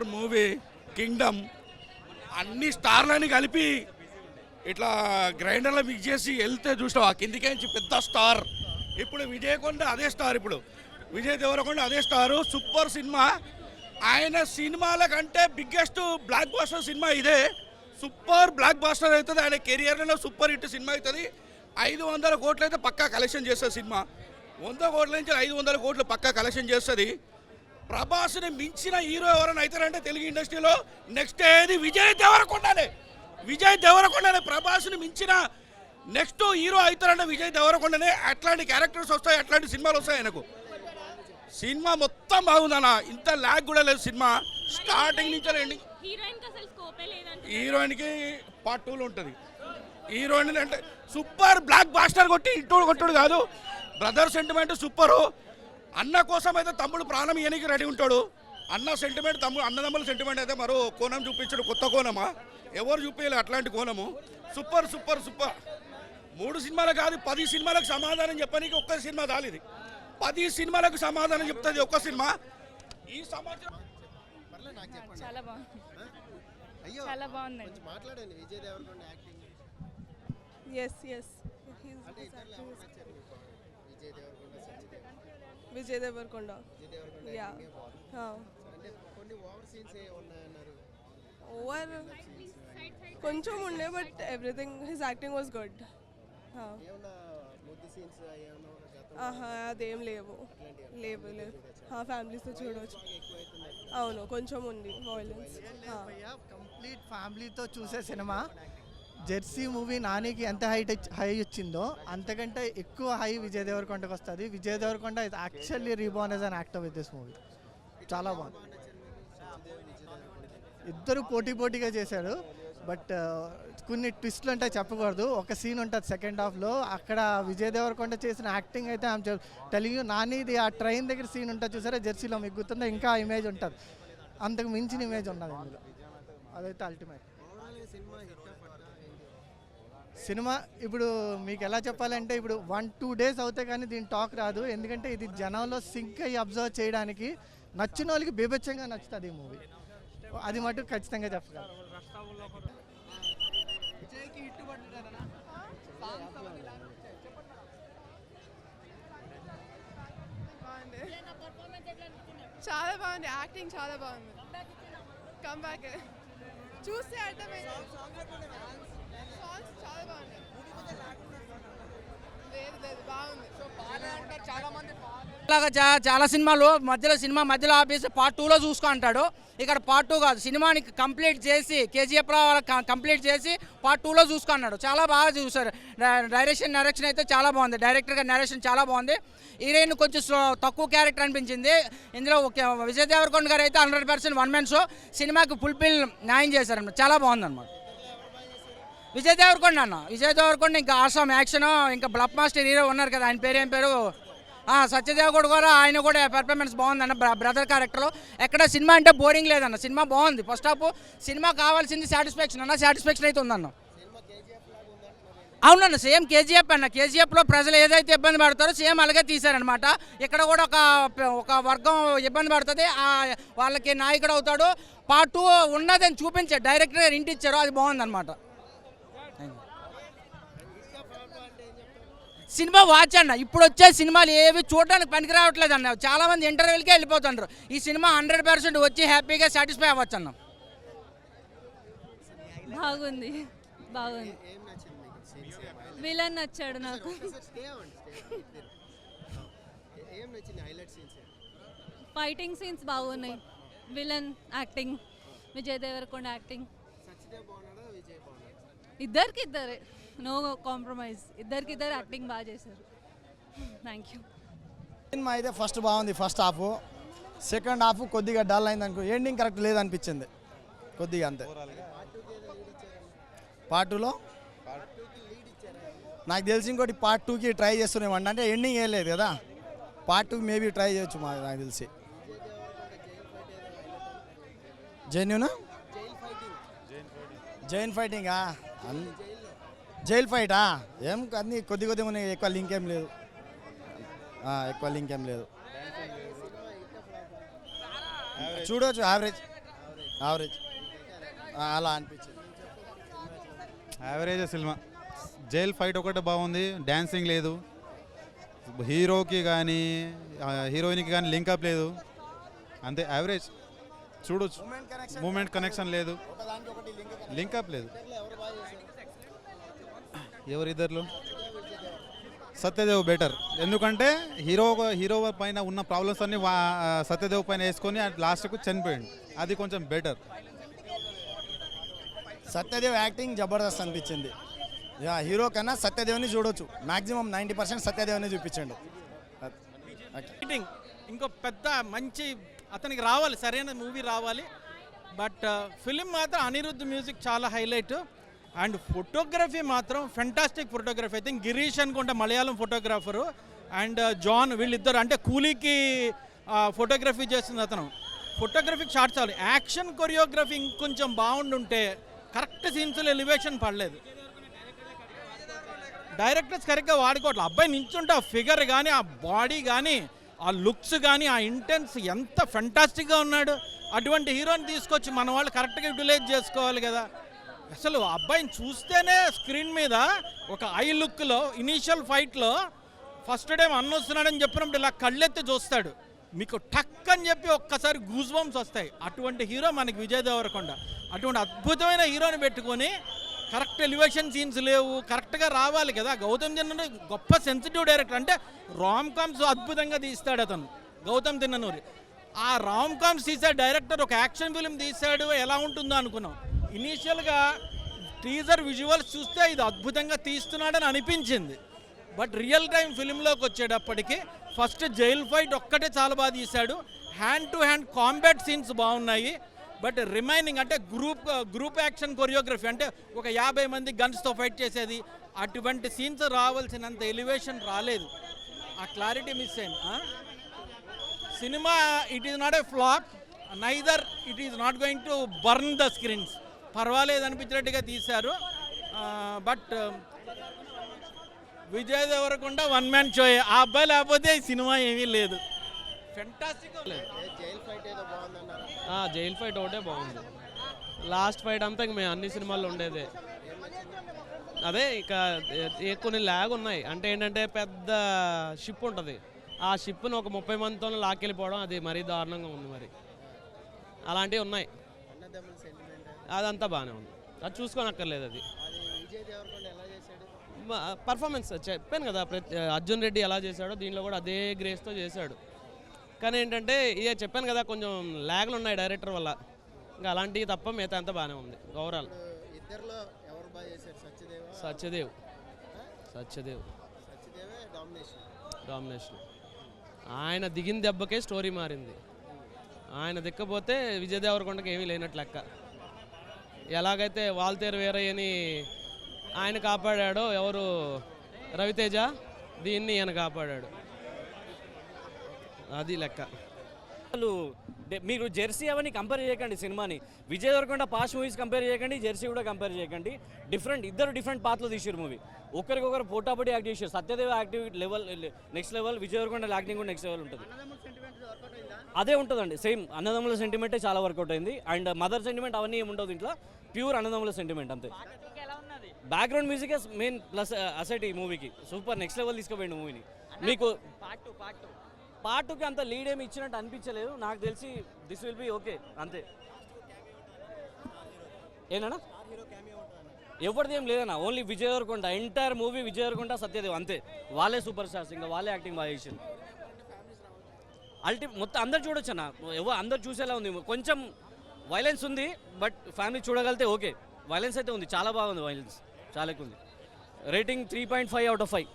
Movie Kingdom అన్ని స్టార్లని కలిపి ఇట్లా గ్రైండర్లో మిక్స్ చేసి వెళ్తే చూసావు ఆ కిందికేంచి పెద్ద స్టార్. ఇప్పుడు విజయకొండ అదే స్టార్ ఇప్పుడు. విజయ్ దేవరకొండ అదే స్టారు. Super cinema. ఆయన సినిమాల కంటే బిగ్గెస్ట్ బ్లాక్ బాస్టర్ సినిమా ఇదే. సూపర్ బ్లాక్ బాస్టర్ అవుతుంది. ఆయన కెరియర్లో సూపర్ హిట్ సినిమా అవుతుంది. ఐదు వందల కోట్లు అయితే పక్కా కలెక్షన్ చేస్తుంది సినిమా. వంద కోట్ల నుంచి ఐదు వందల కోట్లు పక్కా కలెక్షన్ చేస్తుంది. ప్రభాస్ని మించిన హీరో ఎవరైనా అవుతారంటే తెలుగు ఇండస్ట్రీలో నెక్స్ట్ ఏది? విజయ్ దేవరకొండనే. విజయ్ దేవరకొండనే. ప్రభాస్ని మించిన నెక్స్ట్ హీరో అవుతారంటే విజయ్ దేవరకొండనే. అట్లాంటి క్యారెక్టర్స్ వస్తాయి అట్లాంటి సినిమాలు వస్తాయి ఆయనకు. సినిమా మొత్తం బాగుందన్న. ఇంత ల్యాగ్ కూడా లేదు సినిమా. స్టార్టింగ్ నుంచి ఎండింగ్ లేదంట. హీరోయిన్కి పార్ట్ టూలో ఉంటుంది. హీరోయిన్ అంటే సూపర్ బ్లాక్ బాస్టర్ కొట్టి ఇటు కొట్టుడు కాదు. బ్రదర్ సెంటిమెంట్ సూపరు అన్న కోసం అయితే తమ్ముడు ప్రాణం ఇయనికి రెడీ ఉంటాడు. అన్న సెంటిమెంట్ తమ్ముడు అన్నదమ్ముల సెంటిమెంట్ అయితే మరో కోణం చూపించడు కొత్త కోణమా? ఎవరు చూపించలే అట్లాంటి కోణము? Super super super. మూడు సినిమాలు కాదు పది సినిమాలకు సమాధానం చెప్పనీకి ఒక్క సినిమా దాలిది పది సినిమాలకు సమాధానం చెప్తుంది ఒక్క సినిమా. ఈ సంవత్సరం చాలా బాగుంది. అయ్యో చాలా బాగుందండి కొంచెం మాట్లాడండి. Vijay Deverakonda acting Yes, yes. He's, Vijay Deverakonda కొన్ని ఓవర్ కొంచెం ఉండే but everything his acting was good అదేం లేవు. లేవు లేవు. ఫ్యామిలీస్తో చూడవచ్చు అవును కొంచెం ఉంది వాయిలెన్స్ కంప్లీట్ ఫ్యామిలీతో చూసే సినిమా జెర్సీ మూవీ నానికి ఎంత హైట్ హై వచ్చిందో అంతకంటే ఎక్కువ హై విజయ్ దేవరకొండకి వస్తుంది. Vijay Deverakonda is actually reborn as an actor with this movie చాలా బాగుంది. ఇద్దరు పోటీ పోటీగా చేశారు బట్ కొన్ని ట్విస్ట్లు అంటే చెప్పకూడదు. ఒక సీన్ ఉంటుంది సెకండ్ హాఫ్లో అక్కడ విజయ్ దేవరకొండ చేసిన యాక్టింగ్ అయితే ఆమె తెలుగు నానిది ఆ ట్రైన్ దగ్గర సీన్ ఉంటుంది చూసారా? జెర్సీలో మీకు గుర్తుందా? ఇంకా ఇమేజ్ ఉంటుంది. అంతకు మించిన ఇమేజ్ ఉన్నది అందులో అదైతే అల్టిమేట్ సినిమా ఇప్పుడు మీకు ఎలా చెప్పాలంటే ఇప్పుడు వన్ టూ డేస్ అవుతే కానీ దీని టాక్ రాదు. ఎందుకంటే ఇది జనంలో సింక్ అయ్యి అబ్జర్వ్ చేయడానికి నచ్చిన వాళ్ళకి బీభత్సంగా నచ్చుతుంది ఈ మూవీ. అది మటుకు ఖచ్చితంగా చెప్పగలరు చాలా బాగుంది. యాక్టింగ్ చాలా బాగుంది. కంబ్యాక్ చూస్తే అర్థమైంది. చాలా బాగుంది. లేదు లేదు బాగుంది ఇలాగా చా- చాలా సినిమాలు మధ్యలో సినిమా మధ్యలో ఆపేసి పార్ట్ టూలో చూసుకో అంటాడు. ఇక్కడ పార్ట్ టూ కాదు సినిమాని కంప్లీట్ చేసి కేజీఎఫ్ కంప్లీట్ చేసి పార్ట్ టూలో చూసుకో అన్నాడు. చాలా బాగా చూశారు. డై- డైరెక్షన్ అయితే చాలా బాగుంది. డైరెక్టర్గా డైరెక్షన్ చాలా బాగుంది. హీరోయిన్ కొంచెం తక్కువ క్యారెక్టర్ అనిపించింది. ఇందులో ఒక విజయ్ దేవరకొండ గారు అయితే hundred percent one man show సినిమాకి ఫుల్ఫిల్ న్యాయం చేశారన్నమాట. చాలా బాగుంది అనమాట విజయ్ దేవరకొండ అన్న. విజయ్ దేవరకొండ ఇంకా ఆసాం యాక్షన్ ఇంకా బ్లక్ మాస్టర్ హీరో ఉన్నారు కదా ఆయన పేరు ఏం పేరు సత్యదేవగౌడ్ కూడా ఆయన కూడా పెర్ఫార్మెన్స్ బాగుందన్న బ్ర- బ్రదర్ క్యారెక్టర్ ఎక్కడ సినిమా అంటే బోరింగ్ లేదన్న. సినిమా బాగుంది. ఫస్ట్ హాఫ్ సినిమా కావాల్సింది సాటిస్ఫాక్షన్ అన్న. సాటిస్ఫాక్షన్ అయితే ఉందన్న. అవునన్న సేమ్ కేజీఎఫ్ అన్న. కేజీఎఫ్లో ప్రజలు ఏదైతే ఇబ్బంది పడతారో సేమ్ అలాగే తీశారనమాట ఇక్కడ కూడా ఒక ఒక వర్గం ఇబ్బంది పడుతుంది. వాళ్ళకి నాయకుడు అవుతాడు. పార్ట్ టూ ఉన్నదని చూపించారు డైరెక్టర్ ఇంటిచ్చారు అది బాగుందన్నమాట. సినిమా వాచ్ అన్న. ఇప్పుడు వచ్చే సినిమాలు ఏవి చూడడానికి పనికి రావట్లేదు అన్న. చాలా మంది ఇంటర్వ్యూలకే వెళ్ళిపోతుంటారు ఈ సినిమా హండ్రెడ్ పర్సెంట్ వచ్చి హ్యాపీగా సాటిస్ఫై అవ్వచ్చు అన్న. బాగుంది. బాగుంది. విలన్ నచ్చాడు నాకు. ఫైటింగ్ సీన్స్ బాగున్నాయి. Villain acting Vijay Deverakonda acting Satyadev బాగున్నాడా Vijay బాగున్నాడా ఇద్దరికి ఇద్దరే నో కాంప్రమైజ్ ఇద్దరికి ఇద్దరు యాక్టింగ్ బాగా చేశారు. థ్యాంక్ యూ సినిమా అయితే ఫస్ట్ బాగుంది ఫస్ట్ హాఫ్ సెకండ్ హాఫ్ కొద్దిగా డల్ అయింది అనుకో ఎండింగ్ కరెక్ట్ లేదనిపించింది. కొద్దిగా అంతే. పార్ట్ టూలో నాకు తెలిసి ఇంకోటి పార్ట్ టూకి ట్రై చేస్తున్నామండి. అంటే ఎండింగ్ ఏం లేదు కదా. పార్ట్ టూకి మేబీ ట్రై చేయొచ్చు మా నాకు తెలిసి. జెన్యునా జైన్ ఫైటింగా? జైల్ ఫైటా? ఏం అన్ని కొద్ది కొద్దిగా ఉన్నాయి ఎక్కువ లింక్ ఏం లేదు. ఎక్కువ లింక్ ఏం లేదు. చూడవచ్చు యావరేజ్. యావరేజ్. అలా అనిపించింది. Average cinema. జైల్ ఫైట్ ఒకటే బాగుంది డ్యాన్సింగ్ లేదు. హీరోకి కానీ హీరోయిన్కి కానీ లింకప్ లేదు. అంతే యావరేజ్. చూడొచ్చు. మూమెంట్ కనెక్షన్ లేదు. లింకప్ లేదు. ఎవరిద్దరు సత్యదేవ్ బెటర్ ఎందుకంటే హీరో హీరో పైన ఉన్న ప్రాబ్లమ్స్ అన్ని సత్యదేవ్ పైన వేసుకొని లాస్ట్కు చనిపోయింది అది కొంచెం బెటర్ సత్యదేవ్ యాక్టింగ్ జబర్దస్త్ అనిపించింది. యా, హీరో కన్నా సత్యదేవ్ని చూడొచ్చు. మాక్సిమం నైంటీ పర్సెంట్ సత్యదేవ్ని చూపించండు. ఇంకో పెద్ద మంచి అతనికి రావాలి సరైన మూవీ రావాలి. బట్ ఫిలిం uh, మాత్రం అనిరుద్ధ్ మ్యూజిక్ చాలా హైలైట్ అండ్ ఫోటోగ్రఫీ మాత్రం fantastic photography I think Girish అనుకుంటా మలయాళం ఫోటోగ్రాఫరు అండ్ జాన్ వీళ్ళిద్దరు అంటే కూలీకి ఫోటోగ్రఫీ చేస్తుంది అతను. ఫోటోగ్రఫీకి షార్ట్ చాలు. యాక్షన్ కొరియోగ్రఫీ ఇంకొంచెం బాగుండుంటే కరెక్ట్ సీన్స్లో ఎలివేషన్ పడలేదు. డైరెక్టర్స్ కరెక్ట్గా వాడుకోవట్లేదు అబ్బాయి నించుంటే ఆ ఫిగర్ కానీ ఆ బాడీ కానీ ఆ లుక్స్ కానీ ఆ ఇంటెన్స్ ఎంత ఫెంటాస్టిక్గా ఉన్నాడు. అటువంటి హీరోని తీసుకొచ్చి మన వాళ్ళు కరెక్ట్గా యూటిలైజ్ చేసుకోవాలి కదా. అసలు అబ్బాయిని చూస్తేనే స్క్రీన్ మీద ఒక ఐ లుక్లో ఇనీషియల్ ఫైట్లో ఫస్ట్ టైం అన్న వస్తున్నాడని చెప్పినప్పుడు ఇలా కళ్ళెత్తి చూస్తాడు. మీకు టక్ అని చెప్పి ఒక్కసారి గూజ్ బంప్స్ వస్తాయి. అటువంటి హీరో మనకి విజయ్ దేవరకొండ. అటువంటి అద్భుతమైన హీరోని పెట్టుకొని కరెక్ట్ ఎలివేషన్ సీన్స్ లేవు కరెక్ట్గా రావాలి కదా. గౌతమ్ తిన్నూరి గొప్ప సెన్సిటివ్ డైరెక్టర్ అంటే రామ్ కామ్స్ అద్భుతంగా తీస్తాడు అతను గౌతమ్ తిన్ననూరి. ఆ రామ్ కామ్స్ తీసే డైరెక్టర్ ఒక యాక్షన్ ఫిలిం తీశాడు ఎలా ఉంటుందో అనుకున్నాం. ఇనీషియల్గా టీజర్ విజువల్స్ చూస్తే ఇది అద్భుతంగా తీస్తున్నాడని అనిపించింది. బట్ రియల్ టైం ఫిలింలోకి వచ్చేటప్పటికి ఫస్ట్ జైల్ ఫైట్ ఒక్కటే చాలా బాగా తీశాడు. Hand to hand combat scenes బాగున్నాయి. బట్ రిమైనింగ్ అంటే గ్రూప్ గ్రూప్ యాక్షన్ కొరియోగ్రఫీ అంటే ఒక యాభై మంది గన్స్తో ఫైట్ చేసేది. అటువంటి సీన్స్ రావాల్సినంత ఎలివేషన్ రాలేదు. ఆ క్లారిటీ మిస్ అయింది. Cinema it is not a flop neither it is not going to burn the screens. పర్వాలేదు అనిపించినట్టుగా తీశారు. But Vijay Deverakonda one man show ఆ అబ్బాయి లేకపోతే సినిమా ఏమీ లేదు. ఫెంటాస్టిక్ జైల్ ఫైట్ ఏదో బాగుందన్నారు? ఆ, జైల్ ఫైట్ ఒకటే బాగుంది. లాస్ట్ ఫైట్ అంతా ఇంక మేము అన్ని సినిమాల్లో ఉండేదే. అదే ఇక కొన్ని ల్యాగ్ ఉన్నాయి. అంటే ఏంటంటే పెద్ద షిప్ ఉంటుంది. ఆ షిప్ను ఒక ముప్పై మందితో లాక్కెళ్ళిపోవడం అది మరీ దారుణంగా ఉంది మరి. అలాంటివి ఉన్నాయి. అదంతా బాగానే ఉంది. అది చూసుకోనక్కర్లేదు అది. పర్ఫార్మెన్స్ చెప్పాను కదా ప్రతి అర్జున్ రెడ్డి ఎలా చేశాడో దీనిలో కూడా అదే గ్రేస్తో చేశాడు. కానీ ఏంటంటే ఇక చెప్పాను కదా కొంచెం ల్యాగ్లు ఉన్నాయి డైరెక్టర్ వల్ల. ఇంకా అలాంటివి తప్ప మిగతా అంతా బాగానే ఉంది. ఓవరాల్ ఇప్పుడు ఇద్దరిలో ఎవరు బాగా చేశారు? సత్యదేవ? సత్యదేవ్. సత్యదేవ్. సత్యదేవే డామినేషన్ డామినేషన్ ఆయన దిగిన దెబ్బకే స్టోరీ మారింది. ఆయన దిక్కపోతే విజయ్ దేవరకొండకి ఏమీ లేనట్లు లెక్క. ఎలాగైతే వాల్తేరు వేరయ్యని ఆయన కాపాడాడో ఎవరు? రవితేజ. దీన్ని ఈయన కాపాడాడు. అది లెక్క. అసలు మీరు జెర్సీ అవన్నీ కంపేర్ చేయకండి సినిమాని. Vijay Deverakonda past movies compare చేయకండి జెర్సీ కూడా కంపేర్ చేయకండి. డిఫరెంట్ ఇద్దరు డిఫరెంట్ పాత్రలు తీసారు మూవీ ఒకరికొకరు పోటాపోటీ యాక్ట్ చేశారు Satyadev active level next level Vijay Deverakonda acting కూడా నెక్స్ట్ లెవెల్ ఉంటుంది. అదే ఉంటుందండి. సేమ్ అన్నదమ్ముల సెంటిమెంటే చాలా వర్కౌట్ అయింది. అండ్ మదర్ సెంటిమెంట్ అవన్నీ ఏమి ఉండదు ఇంట్లో ప్యూర్ అన్నదమ్ముల సెంటిమెంట్ అంతే. Background music main plus asset ఈ మూవీకి సూపర్ నెక్స్ట్ లెవెల్ తీసుకుపోయింది మూవీని మీకు పార్ట్ టూ పార్ట్ టూ పాటుకి అంత లీడ్ ఏమి ఇచ్చినట్టు అనిపించలేదు. నాకు తెలిసి దిస్ విల్ బి ఓకే అంతే. ఏనా ఎవరిది ఏం లేదన్నా. Only Vijay Deverakonda entire movie Vijay Deverakonda Satyadev అంతే. వాళ్ళే సూపర్ స్టార్స్ ఇంకా వాళ్ళే యాక్టింగ్ బాగా చేసింది అల్టి మొత్తం అందరు చూడొచ్చు అన్న ఎవరు అందరు చూసేలా ఉంది. కొంచెం వైలెన్స్ ఉంది బట్ ఫ్యామిలీ చూడగలితే ఓకే వైలెన్స్ అయితే ఉంది. చాలా బాగుంది వైలెన్స్ చాలా ఎక్కువ ఉంది. Rating three point five out of five